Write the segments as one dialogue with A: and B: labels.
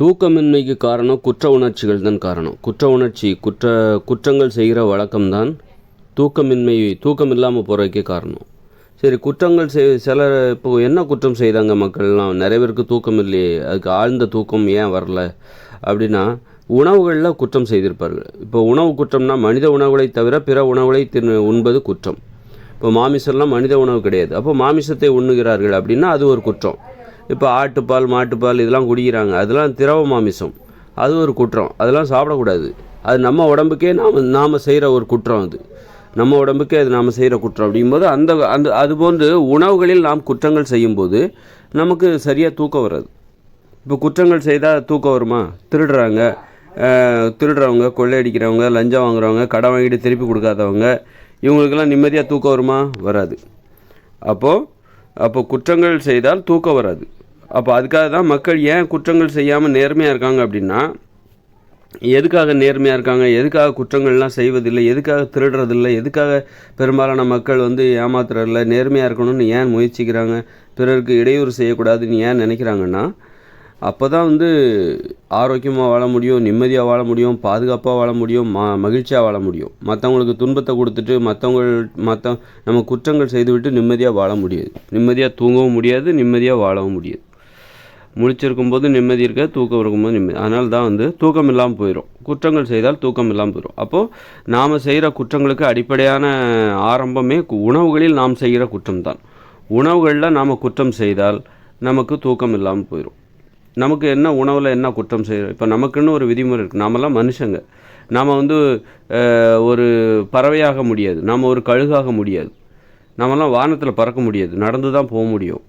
A: தூக்கமின்மைக்கு காரணம் குற்ற உணர்ச்சிகள் தான் காரணம். குற்ற உணர்ச்சி குற்ற குற்றங்கள் செய்கிற வழக்கம்தான் தூக்கமின்மை தூக்கம் இல்லாமல் போகிறதுக்கே காரணம். சரி குற்றங்கள் செய் சில இப்போ என்ன குற்றம் செய்தாங்க மக்கள்லாம்? நிறைய பேருக்கு தூக்கம் இல்லையே. அதுக்கு ஆழ்ந்த தூக்கம் ஏன் வரல? அப்படின்னா உணவுகளில் குற்றம் செய்திருப்பார்கள். இப்போ உணவு குற்றம்னா மனித உணவுகளை தவிர பிற உணவுகளை தின் உண்பது குற்றம். இப்போ மாமிசம்லாம் மனித உணவு கிடையாது. அப்போ மாமிசத்தை உண்ணுகிறார்கள் அப்படின்னா அது ஒரு குற்றம். இப்போ ஆட்டுப்பால் மாட்டுப்பால் இதெல்லாம் குடிக்கிறாங்க. அதெல்லாம் திரவ மாமிசம். அது ஒரு குற்றம். அதெல்லாம் சாப்பிடக்கூடாது. அது நம்ம உடம்புக்கே நாம் நாம் செய்கிற ஒரு குற்றம் அது. நம்ம உடம்புக்கே அது நாம் செய்கிற குற்றம் அப்படிங்கும்போது அந்த அந்த அதுபோன்று உணவுகளில் நாம் குற்றங்கள் செய்யும்போது நமக்கு சரியாக தூக்கம் வராது. இப்போ குற்றங்கள் செய்தால் தூக்கம் வருமா? திருடுறாங்க. திருடுறவங்க கொள்ளையடிக்கிறவங்க லஞ்சம் வாங்குறவங்க கடன் வாங்கிட்டு திருப்பி கொடுக்காதவங்க இவங்களுக்கெல்லாம் நிம்மதியாக தூக்கம் வருமா? வராது. அப்போது அப்போ குற்றங்கள் செய்தால் தூக்கம் வராது. அப்போ அதுக்காக தான் மக்கள் ஏன் குற்றங்கள் செய்யாமல் நேர்மையாக இருக்காங்க அப்படின்னா எதுக்காக நேர்மையாக இருக்காங்க எதுக்காக குற்றங்கள்லாம் செய்வதில்லை எதுக்காக திருடுறதில்லை எதுக்காக பெரும்பாலான மக்கள் வந்து ஏமாத்துறதில்ல நேர்மையாக இருக்கணும்னு ஏன் முயற்சிக்கிறாங்க பிறருக்கு இடையூறு செய்யக்கூடாதுன்னு ஏன் நினைக்கிறாங்கன்னா அப்போ தான் வந்து ஆரோக்கியமாக வாழ முடியும் நிம்மதியாக வாழ முடியும் பாதுகாப்பாக வாழ முடியும் ம மகிழ்ச்சியாக வாழ முடியும். மற்றவங்களுக்கு துன்பத்தை கொடுத்துட்டு மற்றவங்க மற்ற நம்ம குற்றங்கள் செய்துவிட்டு நிம்மதியாக வாழ முடியாது. நிம்மதியாக தூங்கவும் முடியாது நிம்மதியாக வாழவும் முடியாது. முழிச்சிருக்கும் போது நிம்மதி இருக்க தூக்கம் இருக்கும்போது நிம்மதி. அதனால தான் வந்து தூக்கம் இல்லாமல் போயிடும் குற்றங்கள் செய்தால் தூக்கம் இல்லாமல் போயிடும் அப்போது நாம் செய்கிற குற்றங்களுக்கு அடிப்படையான ஆரம்பமே கு- உணவுகளில் நாம் செய்கிற குற்றம் தான் உணவுகளில் நாம் குற்றம் செய்தால் நமக்கு தூக்கம் இல்லாமல் போயிடும் நமக்கு என்ன உணவில் என்ன குற்றம் செய்கிறோம் இப்போ நமக்குன்னு ஒரு விதிமுறை இருக்குது நாமெல்லாம் மனுஷங்க. நாம் வந்து ஒரு பறவையாக முடியாது. நாம் ஒரு கழுகாக முடியாது. நாமெல்லாம் வானத்தில் பறக்க முடியாது. நடந்து தான் போக முடியும்.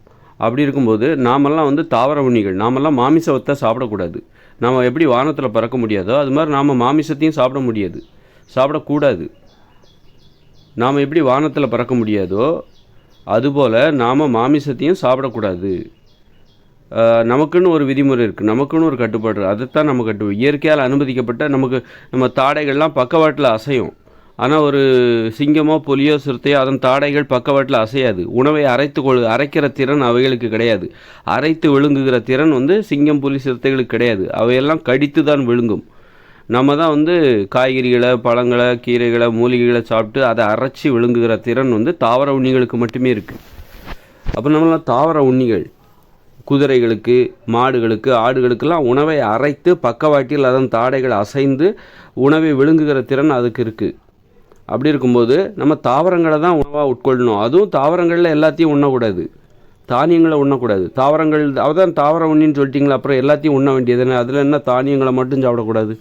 A: அப்படி இருக்கும்போது நாமெல்லாம் வந்து தாவர உண்ணிகள். நாமெல்லாம் மாமிசத்தை சாப்பிடக்கூடாது. நாம் எப்படி வானத்தில் பறக்க முடியாதோ அது மாதிரி நாம் மாமிசத்தையும் சாப்பிட முடியாது. சாப்பிடக்கூடாது. நாம் எப்படி வானத்தில் பறக்க முடியாதோ அதுபோல் நாம் மாமிசத்தையும் சாப்பிடக்கூடாது. நமக்குன்னு ஒரு விதிமுறை இருக்குது நமக்குன்னு ஒரு கட்டுப்பாடு இருக்குது அதைத்தான் நம்ம கட்டு இயற்கையால் அனுமதிக்கப்பட்ட நமக்கு நம்ம தாடைகள்லாம் பக்கவாட்டில் அசையும். ஆனால் ஒரு சிங்கமோ புலியோ சிறுத்தையோ அதன் தாடைகள் பக்கவாட்டில் அசையாது. உணவை அரைத்து கொள் அரைக்கிற திறன் அவைகளுக்கு கிடையாது. அரைத்து விழுங்குகிற திறன் வந்து சிங்கம் புலி சிறுத்தைகளுக்கு கிடையாது. அவையெல்லாம் கடித்து தான் விழுங்கும். நம்ம தான் வந்து காய்கறிகளை பழங்களை கீரைகளை மூலிகைகளை சாப்பிட்டு அதை அரைச்சி விழுங்குகிற திறன் வந்து தாவர உண்ணிகளுக்கு மட்டுமே இருக்குது அப்போ நம்மளாம் தாவர உண்ணிகள் குதிரைகளுக்கு மாடுகளுக்கு ஆடுகளுக்கெல்லாம் உணவை அரைத்து பக்கவாட்டில் அதன் தாடைகள் அசைந்து உணவை விழுங்குகிற திறன் அதுக்கு இருக்குது அப்படி இருக்கும்போது நம்ம தாவரங்களை தான் உணவாக உட்கொள்ளணும். அதுவும் தாவரங்களில் எல்லாத்தையும் உண்ணக்கூடாது. தானியங்களை உண்ணக்கூடாது. தாவரங்கள் அதுதான் தாவரம் உண்ணின்னு சொல்லிட்டீங்களா அப்புறம் எல்லாத்தையும் உண்ண வேண்டியது அதில் என்ன தானியங்களை மட்டும் சாப்பிடக்கூடாது?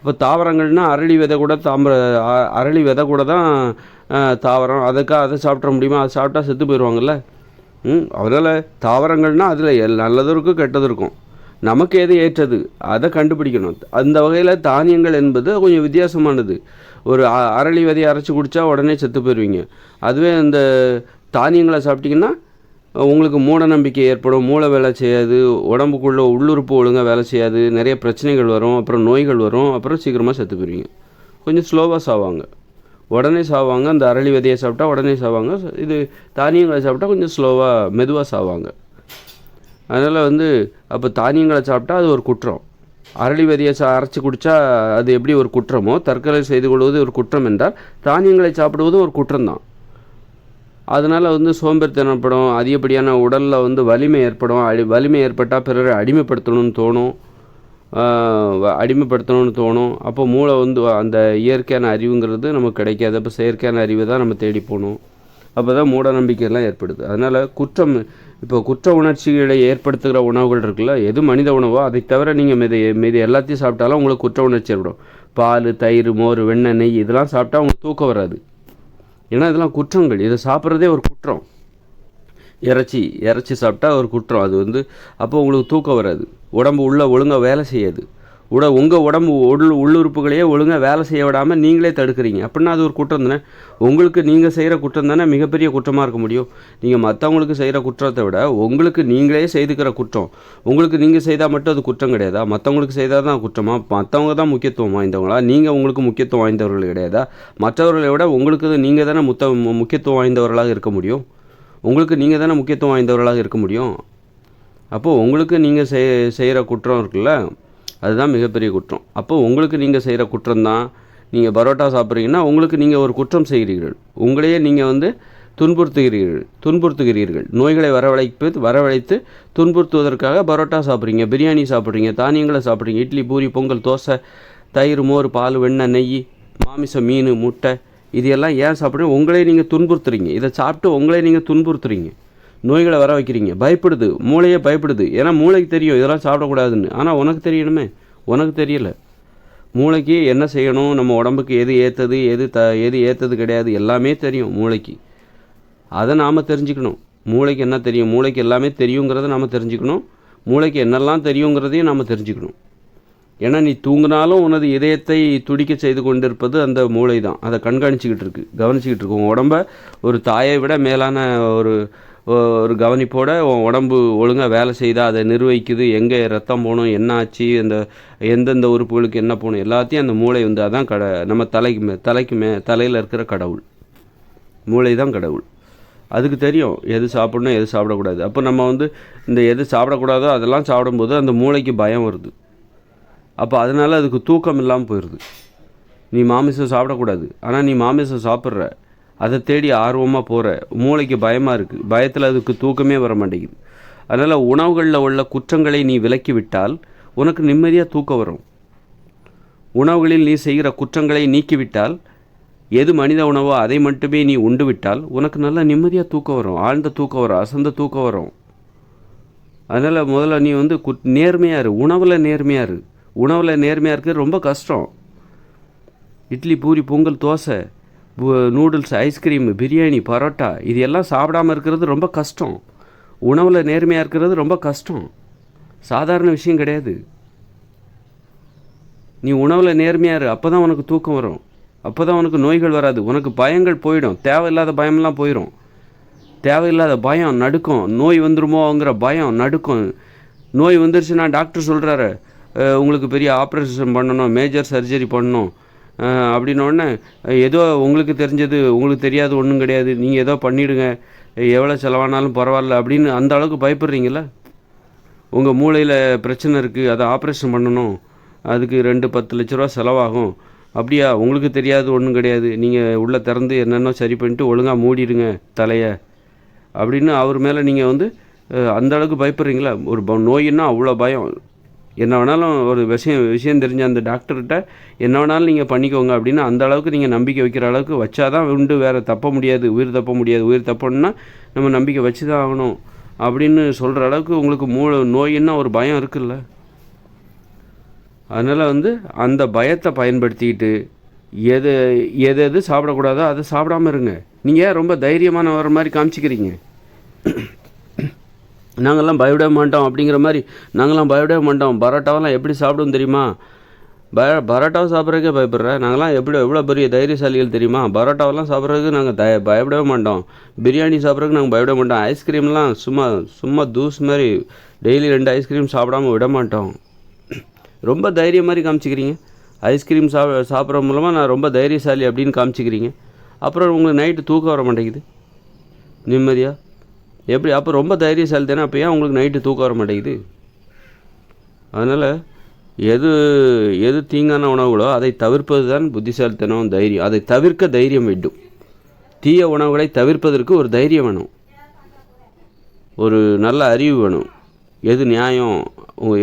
A: இப்போ தாவரங்கள்னா அரளி விதை கூட தாம்பர அ- அரளி விதை கூட தான் தாவரம். அதுக்காக அதை சாப்பிட்ற முடியுமா? அதை சாப்பிட்டா செத்து போயிடுவாங்கல்ல ம் அதனால் தாவரங்கள்னால் அதில் எல் நல்லதும் இருக்கும் கெட்டதும் இருக்கும். நமக்கு எது ஏற்றது? அதை கண்டுபிடிக்கணும். அந்த வகையில் தானியங்கள் என்பது கொஞ்சம் வித்தியாசமானது. ஒரு அ- அரளி விதையை அரைச்சி குடித்தா உடனே செத்து போயிடுவீங்க அதுவே இந்த தானியங்களை சாப்பிட்டிங்கன்னா உங்களுக்கு மூட நம்பிக்கை ஏற்படும் மூளை வேலை செய்யாது உடம்புக்குள்ளே உள்ளுறுப்பு ஒழுங்காக வேலை செய்யாது நிறைய பிரச்சனைகள் வரும் அப்புறம் நோய்கள் வரும் அப்புறம் சீக்கிரமாக செத்து போயிருவீங்க. கொஞ்சம் ஸ்லோவாக சாவாங்க. உடனே சாவாங்க அந்த அரளி விதையை சாப்பிட்டா உடனே சாவாங்க இது தானியங்களை சாப்பிட்டா கொஞ்சம் ஸ்லோவாக மெதுவாக சாவாங்க. அதனால் வந்து அப்போ தானியங்களை சாப்பிட்டா அது ஒரு குற்றம். அரளி விதையை சா அரைச்சி குடித்தா அது எப்படி ஒரு குற்றமோ? தற்கொலை செய்து கொள்வது ஒரு குற்றம் என்றால் தானியங்களை சாப்பிடுவதும் ஒரு குற்றம்தான். அதனால் வந்து சோம்பேறித்தனப்படும் அதிகப்படியான உடலில் வந்து வலிமை ஏற்படும் அடி வலிமை ஏற்பட்டால் பிறரை அடிமைப்படுத்தணும்னு தோணும். அடிமைப்படுத்தணும்னு தோணும். அப்போ மூளை வந்து அந்த இயற்கையான அறிவுங்கிறது நமக்கு கிடைக்காது. அப்போ செயற்கையான அறிவை தான் நம்ம தேடி போகணும். அப்போ தான் மூட நம்பிக்கையெல்லாம் ஏற்படுது. அதனால் குற்றம் இப்போ குற்ற உணர்ச்சிகளை ஏற்படுத்துகிற உணவுகள் இருக்குல்ல எது மனித உணவோ அதை தவிர நீங்கள் மீது மீது எல்லாத்தையும் சாப்பிட்டாலும் உங்களுக்கு குற்ற உணர்ச்சி ஏற்படும். பால் தயிர் மோர் வெண்ணெய் நெய் இதெல்லாம் சாப்பிட்டா உங்களுக்கு தூக்கம் வராது. ஏன்னா இதெல்லாம் குற்றங்கள். இதை சாப்பிட்றதே ஒரு குற்றம். இறைச்சி இறைச்சி சாப்பிட்டா ஒரு குற்றம். அது வந்து அப்போ உங்களுக்கு தூக்கம் வராது. உடம்பு உள்ளே ஒழுங்காக வேலை செய்யாது. உட உங்கள் உடம்பு உள் உள்ளுறுப்புகளையே ஒழுங்காக வேலை செய்ய விடாமல் நீங்களே தடுக்கிறீங்க. அப்படின்னா அது ஒரு குற்றம் தானே? உங்களுக்கு நீங்கள் செய்கிற குற்றம் தானே? மிகப்பெரிய குற்றமாக இருக்க முடியும். நீங்கள் மற்றவங்களுக்கு செய்கிற குற்றத்தை விட உங்களுக்கு நீங்களே செய்துக்கிற குற்றம். உங்களுக்கு நீங்கள் செய்தால் மட்டும் அது குற்றம் கிடையாதா? மற்றவங்களுக்கு செய்தால் தான் குற்றமாக மற்றவங்க தான் முக்கியத்துவம் வாய்ந்தவங்களா? நீங்கள் உங்களுக்கு முக்கியத்துவம் வாய்ந்தவர்கள் கிடையாதா? மற்றவர்களை விட உங்களுக்கு நீங்கள் தானே முத்த முக்கியத்துவம் வாய்ந்தவர்களாக இருக்க முடியும். உங்களுக்கு நீங்கள் தானே முக்கியத்துவம் வாய்ந்தவர்களாக இருக்க முடியும். அப்போது உங்களுக்கு நீங்கள் செய் செய்கிற குற்றம் இருக்குல்ல? அதுதான் மிகப்பெரிய குற்றம். அப்போது உங்களுக்கு நீங்கள் செய்கிற குற்றம் தான் நீங்கள் பரோட்டா சாப்பிட்றீங்கன்னா உங்களுக்கு நீங்கள் ஒரு குற்றம் செய்கிறீர்கள். உங்களையே நீங்கள் வந்து துன்புறுத்துகிறீர்கள் துன்புறுத்துகிறீர்கள். நோய்களை வரவழைப்பு வரவழைத்து துன்புறுத்துவதற்காக பரோட்டா சாப்பிட்றீங்க பிரியாணி சாப்பிட்றீங்க தானியங்களை சாப்பிட்றீங்க இட்லி பூரி பொங்கல் தோசை தயிர் மோர் பால் வெண்ணெய் நெய் மாமிசம் மீன் முட்டை இது எல்லாம் ஏன் சாப்பிட்றீங்க? உங்களே நீங்கள் துன்புறுத்துறீங்க. இதை சாப்பிட்டு உங்களே நீங்கள் துன்புறுத்துறீங்க. நோய்களை வர வைக்கிறீங்க. பயப்படுது. மூளையே பயப்படுது. ஏன்னா மூளைக்கு தெரியும் இதெல்லாம் சாப்பிடக்கூடாதுன்னு. ஆனால் உனக்கு தெரியணுமே. உனக்கு தெரியல. மூளைக்கு என்ன செய்யணும்? நம்ம உடம்புக்கு எது ஏற்றது எது த எது ஏற்றது கிடையாது. எல்லாமே தெரியும் மூளைக்கு. அதை நாம் தெரிஞ்சுக்கணும். மூளைக்கு என்ன தெரியும்? மூளைக்கு எல்லாமே தெரியுங்கிறத நாம் தெரிஞ்சுக்கணும். மூளைக்கு என்னெல்லாம் தெரியுங்கிறதையும் நாம் தெரிஞ்சுக்கணும். ஏன்னா நீ தூங்கினாலும் உனது இதயத்தை துடிக்க செய்து கொண்டிருப்பது அந்த மூளை தான் அதை கண்காணிச்சிக்கிட்டு இருக்கு. கவனிச்சிக்கிட்டு இருக்கு. உன் உடம்ப ஒரு தாயை விட மேலான ஒரு ஒரு கவனிப்போட உடம்பு ஒழுங்காக வேலை செய்தா அதை நிர்வகிக்குது. எங்கே ரத்தம் போகணும் என்ன ஆச்சு அந்த எந்தெந்த உறுப்புகளுக்கு என்ன போகணும் எல்லாத்தையும் அந்த மூளை வந்து அதான் கட நம்ம தலைக்கு மே தலைக்கு மே தலையில் இருக்கிற கடவுள். மூளை தான் கடவுள். அதுக்கு தெரியும் எது சாப்பிடணும் எது சாப்பிடக்கூடாது. அப்போ நம்ம வந்து இந்த எது சாப்பிடக்கூடாதோ அதெல்லாம் சாப்பிடும்போது அந்த மூளைக்கு பயம் வருது. அப்போ அதனால் அதுக்கு தூக்கம் இல்லாமல் போயிடுது நீ மாமிசம் சாப்பிடக்கூடாது. ஆனால் நீ மாமிசம் சாப்பிட்ற. அதை தேடி ஆர்வமாக போகிற மூளைக்கு பயமாக இருக்குது பயத்தில் அதுக்கு தூக்கமே வர மாட்டேங்குது. அதனால் உணவுகளில் உள்ள குற்றங்களை நீ விலக்கி விட்டால் உனக்கு நிம்மதியாக தூக்கம் வரும். உணவுகளில் நீ செய்கிற குற்றங்களை நீக்கிவிட்டால் எது மனித உணவோ அதை மட்டுமே நீ உண்டு விட்டால் உனக்கு நல்லா நிம்மதியாக தூக்கம் வரும். ஆழ்ந்த தூக்கம் வரும் அசந்த தூக்கம் வரும். அதனால் முதல்ல நீ வந்து குட் நேர்மையாக இரு. உணவில் நேர்மையாக இரு. உணவில் நேர்மையாக இருக்கிறது ரொம்ப கஷ்டம். Idli puri pongal dosa noodles ice cream biryani parotta இது எல்லாம் சாப்பிடாமல் இருக்கிறது ரொம்ப கஷ்டம். உணவில் நேர்மையாக இருக்கிறது ரொம்ப கஷ்டம். சாதாரண விஷயம் கிடையாது. நீ உணவில் நேர்மையாக இரு அப்போ தான் உனக்கு தூக்கம் வரும். அப்போ தான் உனக்கு நோய்கள் வராது. உனக்கு பயங்கள் போயிடும். தேவையில்லாத பயமெல்லாம் போயிடும் தேவையில்லாத பயம் நடுக்கும். நோய் வந்துருமோங்கிற பயம் நடுக்கும். நோய் வந்துருச்சுன்னா டாக்டர் சொல்கிறாரு உங்களுக்கு பெரிய ஆப்ரேஷன் பண்ணணும் மேஜர் சர்ஜரி பண்ணணும். அப்படின்னோடனே ஏதோ உங்களுக்கு தெரிஞ்சது உங்களுக்கு தெரியாது ஒன்றும் கிடையாது நீங்கள் ஏதோ பண்ணிவிடுங்க எவ்வளோ செலவானாலும் பரவாயில்ல அப்படின்னு அந்த அளவுக்கு பயப்படுறீங்களா? உங்கள் மூளையில் பிரச்சனை இருக்குது அதை ஆப்ரேஷன் பண்ணணும் அதுக்கு ரெண்டு பத்து லட்ச ரூபா செலவாகும். அப்படியா? உங்களுக்கு தெரியாது ஒன்றும் கிடையாது நீங்கள் உள்ளே திறந்து என்னென்ன சரி பண்ணிட்டு ஒழுங்காக மூடிடுங்க தலையை. அப்படின்னு அவர் மேலே நீங்கள் வந்து அந்த அளவுக்கு பயப்படுறீங்களா? ஒரு நோயின்னா அவ்வளோ பயம். என்ன வேணாலும் ஒரு விஷயம் விஷயம் தெரிஞ்ச அந்த டாக்டர்கிட்ட என்ன வேணாலும் நீங்கள் பண்ணிக்கோங்க அப்படின்னு அந்த அளவுக்கு நீங்கள் நம்பிக்கை வைக்கிற அளவுக்கு வச்சா தான் உண்டு. வேறு தப்ப முடியாது உயிர் தப்ப முடியாது. உயிர் தப்பணுன்னா நம்ம நம்பிக்கை வச்சு தான் ஆகணும் அப்படின்னு சொல்கிற அளவுக்கு உங்களுக்கு மூளை நோயின்னா ஒரு பயம் இருக்குல்ல. அதனால் வந்து அந்த பயத்தை பயன்படுத்திக்கிட்டு எது எது எது சாப்பிடக்கூடாதோ அதை சாப்பிடாம இருங்க. நீங்கள் ரொம்ப தைரியமான வர மாதிரி காமிச்சிக்கிறீங்க? நாங்கள்லாம் பயப்படவே மாட்டோம் அப்படிங்கிற மாதிரி நாங்களாம் பயப்படவே மாட்டோம். பரோட்டாவெல்லாம் எப்படி சாப்பிடுவோம் தெரியுமா? பய பரோட்டாவை சாப்பிட்றதுக்கே பயப்படுறேன் நாங்களாம் எப்படி எவ்வளோ பெரிய தைரியசாலிகள் தெரியுமா? பரோட்டாவெல்லாம் சாப்பிட்றதுக்கு நாங்கள் தய பயப்படவே மாட்டோம். பிரியாணி சாப்பிட்றதுக்கு நாங்கள் பயப்பட மாட்டோம். ஐஸ்கிரீம்லாம் சும்மா சும்மா தூஸ் மாதிரி டெய்லி ரெண்டு ஐஸ்கிரீம் சாப்பிடாம விட மாட்டோம். ரொம்ப தைரியம் மாதிரி காமிச்சிக்கிறீங்க. ஐஸ்கிரீம் சாப் சாப்பிட்ற மூலமாக நான் ரொம்ப தைரியசாலி அப்படின்னு காமிச்சிக்கிறீங்க. அப்புறம் உங்களுக்கு நைட்டு தூக்கம் வர மாட்டேங்குது. நிம்மதியாக எப்படி? அப்போ ரொம்ப தைரியசாலி தானே அப்போ ஏன் உங்களுக்கு நைட்டு தூக்கம் வர மாட்டேங்குது? அதனால் எது எது தீங்கான உணவுகளோ அதை தவிர்ப்பது தான் புத்திசாலித்தனம் தைரியம். அதை தவிர்க்க தைரியம் வேண்டும். தீய உணவுகளை தவிர்ப்பதற்கு ஒரு தைரியம் வேணும். ஒரு நல்ல அறிவு வேணும். எது நியாயம்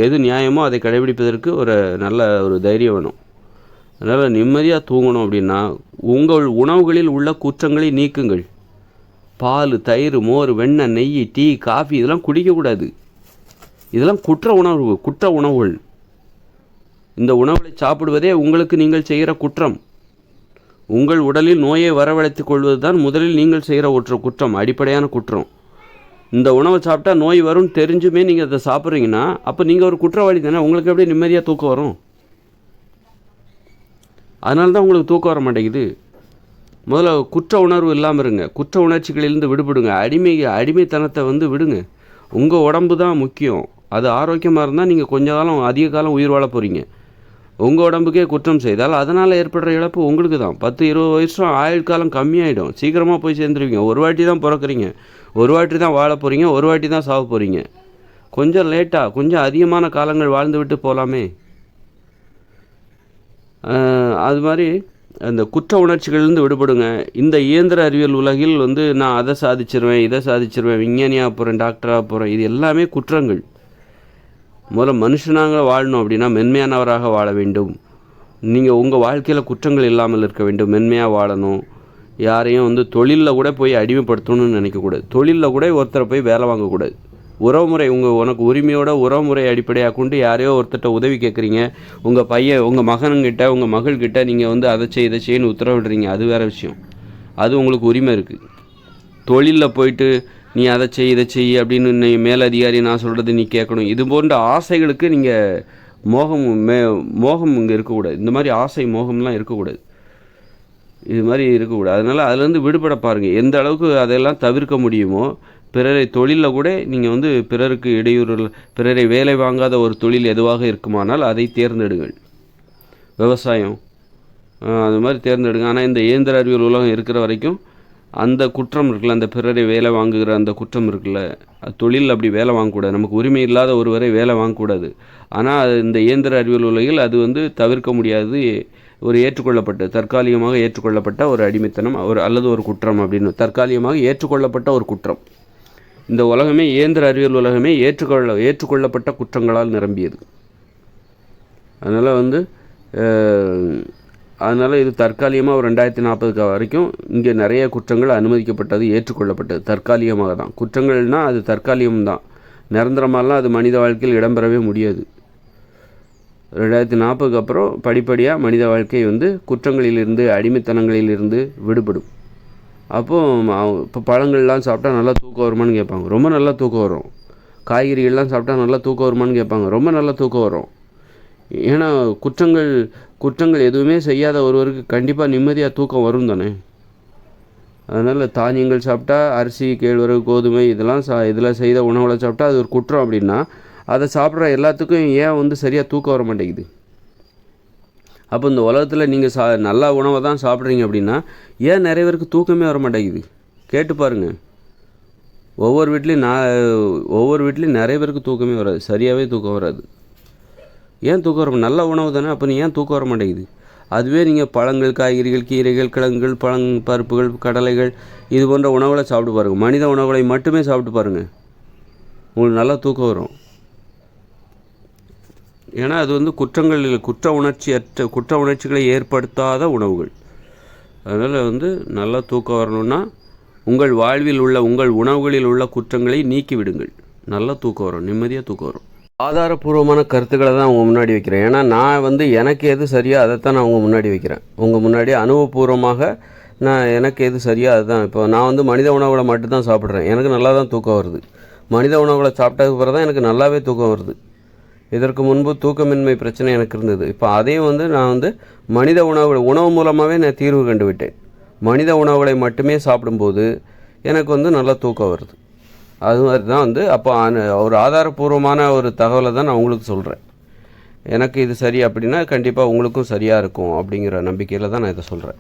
A: எது நியாயமோ அதை கடைபிடிப்பதற்கு ஒரு நல்ல ஒரு தைரியம் வேணும். அதனால் நிம்மதியாக தூங்கணும் அப்படின்னா உங்கள் உணவுகளில் உள்ள குற்றங்களை நீக்குங்கள். பால் தயிர் மோர் வெண்ணெய் நெய் டீ காஃபி இதெல்லாம் குடிக்கக்கூடாது. இதெல்லாம் குற்ற உணவு குற்ற உணவுகள். இந்த உணவுகளை சாப்பிடுவதே உங்களுக்கு நீங்கள் செய்கிற குற்றம். உங்கள் உடலில் நோயை வரவழைத்துக் கொள்வது தான் முதலில் நீங்கள் செய்கிற ஒற்ற குற்றம் அடிப்படையான குற்றம். இந்த உணவை சாப்பிட்டா நோய் வரும்னு தெரிஞ்சுமே நீங்கள் அதை சாப்பிட்றீங்கன்னா அப்போ நீங்கள் ஒரு குற்றவாளி தானே உங்களுக்கு எப்படி நிம்மதியாக தூக்கம் வரும்? அதனால தான் உங்களுக்கு தூக்கம் வர மாட்டேங்குது. முதல்ல குற்ற உணர்வு இல்லாமல் இருங்க. குற்ற உணர்ச்சிகளிலிருந்து விடுபடுங்க. அடிமை அடிமைத்தனத்தை வந்து விடுங்க. உங்கள் உடம்பு தான் முக்கியம். அது ஆரோக்கியமாக இருந்தால் நீங்கள் கொஞ்ச காலம் அதிக காலம் உயிர் வாழ போகிறீங்க உங்கள் உடம்புக்கே குற்றம் செய்தால் அதனால் ஏற்படுற இழப்பு உங்களுக்கு தான் பத்து இருபது வருஷம் ஆயுள் காலம் கம்மியாயிடும். சீக்கிரமாக போய் சேர்ந்துருவீங்க. ஒரு வாட்டி தான் பிறக்கிறீங்க. ஒரு வாட்டி தான் வாழ போகிறீங்க ஒரு வாட்டி தான் சாக போகிறீங்க கொஞ்சம் லேட்டாக கொஞ்சம் அதிகமான காலங்கள் வாழ்ந்து விட்டு போகலாமே அது மாதிரி அந்த குற்ற உணர்ச்சிகள்லேருந்து விடுபடுங்க. இந்த இயந்திர அறிவியல் உலகில் வந்து நான் அதை சாதிச்சிருவேன் இதை சாதிச்சிருவேன் விஞ்ஞானியாக போகிறேன் டாக்டராக போகிறேன் இது எல்லாமே குற்றங்கள். முதல்ல மனுஷனாக வாழணும் அப்படின்னா மென்மையானவராக வாழ வேண்டும். நீங்கள் உங்கள் வாழ்க்கையில் குற்றங்கள் இல்லாமல் இருக்க வேண்டும் மென்மையாக வாழணும். யாரையும் வந்து தொழிலில் கூட போய் அடிமைப்படுத்தணும்னு நினைக்கக்கூடாது. தொழிலில் கூட ஒருத்தரை போய் வேலை வாங்கக்கூடாது. உறவுமுறை உங்கள் உனக்கு உரிமையோட உறவுமுறை அடிப்படையாக கொண்டு யாரையோ ஒருத்தட்ட உதவி கேட்குறீங்க உங்கள் பையன் உங்கள் மகனுங்கிட்ட உங்கள் மகள்கிட்ட நீங்கள் வந்து அதை செய் இதை செய்யன்னு உத்தரவிடுறீங்க. அது வேறு விஷயம். அது உங்களுக்கு உரிமை இருக்குது தொழிலில் போயிட்டு நீ அதை செய் இதை செய் அப்படின்னு நீ மேலதிகாரி நான் சொல்கிறது நீ கேட்கணும் இது போன்ற ஆசைகளுக்கு நீங்கள் மோகம் மே மோகம் இங்கே இருக்கக்கூடாது. இந்த மாதிரி ஆசை மோகம்லாம் இருக்கக்கூடாது. இது மாதிரி இருக்கக்கூடாது. அதனால் அதுலேருந்து விடுபட பாருங்கள் எந்த அளவுக்கு அதெல்லாம் தவிர்க்க முடியுமோ பிறரை தொழிலில் கூட நீங்கள் வந்து பிறருக்கு இடையூறு பிறரை வேலை வாங்காத ஒரு தொழில் எதுவாக இருக்குமானால் அதை தேர்ந்தெடுங்கள். விவசாயம். அது மாதிரி தேர்ந்தெடுங்க. ஆனால் இந்த இயந்திர அறிவியல் உலகம் இருக்கிற வரைக்கும் அந்த குற்றம் இருக்குல்ல அந்த பிறரை வேலை வாங்குகிற அந்த குற்றம் இருக்குல்ல. தொழில் அப்படி வேலை வாங்கக்கூடாது. நமக்கு உரிமை இல்லாத ஒருவரை வேலை வாங்கக்கூடாது. ஆனால் அது இந்த இயந்திர அறிவியல் உலகில் அது வந்து தவிர்க்க முடியாது. ஒரு ஏற்றுக்கொள்ளப்பட்ட தற்காலிகமாக ஏற்றுக்கொள்ளப்பட்ட ஒரு அடிமைத்தனம் ஒரு அல்லது ஒரு குற்றம் அப்படின்னு. தற்காலிகமாக ஏற்றுக்கொள்ளப்பட்ட ஒரு குற்றம். இந்த உலகமே இயந்திர அறிவியல் உலகமே ஏற்றுக்கொள்ள ஏற்றுக்கொள்ளப்பட்ட குற்றங்களால் நிரம்பியது. அதனால் வந்து அதனால் இது தற்காலிகமாக ஒரு ரெண்டாயிரத்தி நாற்பதுக்கு வரைக்கும் இங்கே நிறைய குற்றங்கள் அனுமதிக்கப்பட்டது ஏற்றுக்கொள்ளப்பட்டது. தற்காலிகமாக தான். குற்றங்கள்னால் அது தற்காலிகம்தான் நிரந்தரமாலாம் அது மனித வாழ்க்கையில் இடம்பெறவே முடியாது. ரெண்டாயிரத்தி நாற்பதுக்கு அப்புறம் படிப்படியாக மனித வாழ்க்கை வந்து குற்றங்களிலிருந்து அடிமைத்தனங்களிலிருந்து விடுபடும். அப்போது இப்போ பழங்கள்லாம் சாப்பிட்டா நல்லா தூக்கம் வருமான்னு கேட்பாங்க. ரொம்ப நல்லா தூக்கம் வரும். காய்கறிகள்லாம் சாப்பிட்டா நல்லா தூக்கம் வருமான்னு கேட்பாங்க. ரொம்ப நல்லா தூக்கம் வரும். ஏன்னா குற்றங்கள் குற்றங்கள் எதுவுமே செய்யாத ஒருவருக்கு கண்டிப்பாக நிம்மதியாக தூக்கம் வரும் தானே. அதனால் தானியங்கள் சாப்பிட்டா அரிசி கேழ்வரகு கோதுமை இதெல்லாம் சா இதில் செய்த உணவுகளை சாப்பிட்டா அது ஒரு குற்றம் அப்படின்னா அதை சாப்பிட்ற எல்லாத்துக்கும் ஏன் வந்து சரியாக தூக்கம் வர மாட்டேங்குது? அப்போ இந்த உலகத்தில் நீங்கள் சா நல்ல உணவை தான் சாப்பிட்றீங்க அப்படின்னா ஏன் நிறைய பேருக்கு தூக்கமே வர மாட்டேங்குது? கேட்டு பாருங்கள் ஒவ்வொரு வீட்லேயும் நான் ஒவ்வொரு வீட்லேயும் நிறைய பேருக்கு தூக்கமே வராது. சரியாகவே தூக்கம் வராது. ஏன் தூக்கம் வர நல்ல உணவு தானே அப்போ நீ ஏன் தூக்கம் வர மாட்டேங்குது? அதுவே நீங்கள் பழங்கள் காய்கறிகள் கீரைகள் கிழங்குகள் பழங் பருப்புகள் கடலைகள் இது போன்ற உணவுகளை சாப்பிட்டு பாருங்கள் மனித உணவுகளை மட்டுமே சாப்பிட்டு பாருங்கள் உங்களுக்கு நல்லா தூக்கம் வரும். ஏன்னா அது வந்து குற்றங்களில் குற்ற உணர்ச்சி அற்ற குற்ற உணர்ச்சிகளை ஏற்படுத்தாத உணவுகள். அதனால் வந்து நல்லா தூக்கம் வரணும்னா உங்கள் வாழ்வில் உள்ள உங்கள் உணவுகளில் உள்ள குற்றங்களை நீக்கிவிடுங்கள். நல்லா தூக்கம் வரும் நிம்மதியாக தூக்கம் வரும். ஆதாரபூர்வமான கருத்துக்களை தான் அவங்க முன்னாடி வைக்கிறேன். ஏன்னா நான் வந்து எனக்கு எது சரியோ அதைத்தான் நான் உங்கள் முன்னாடி வைக்கிறேன். உங்கள் முன்னாடி அனுபவபூர்வமாக நான் எனக்கு எது சரியோ அதுதான் இப்போ நான் வந்து மனித உணவுகளை மட்டும்தான் சாப்பிட்றேன். எனக்கு நல்லா தான் தூக்கம் வருது. மனித உணவுகளை சாப்பிட்டதுக்கு பிறகு தான் எனக்கு நல்லாவே தூக்கம் வருது. இதற்கு முன்பு தூக்கமின்மை பிரச்சனை எனக்கு இருந்தது. இப்போ அதையும் வந்து நான் வந்து மனித உணவு உணவு மூலமாகவே நான் தீர்வு கண்டு விட்டேன் மனித உணவுகளை மட்டுமே சாப்பிடும்போது எனக்கு வந்து நல்லா தூக்கம் வருது. அது மாதிரி தான் வந்து அப்போ அனு- ஒரு ஆதாரபூர்வமான ஒரு தகவலை தான் நான் உங்களுக்கு சொல்கிறேன் எனக்கு இது சரி அப்படின்னா கண்டிப்பாக உங்களுக்கும் சரியாக இருக்கும் அப்படிங்கிற நம்பிக்கையில் தான் நான் இதை சொல்கிறேன்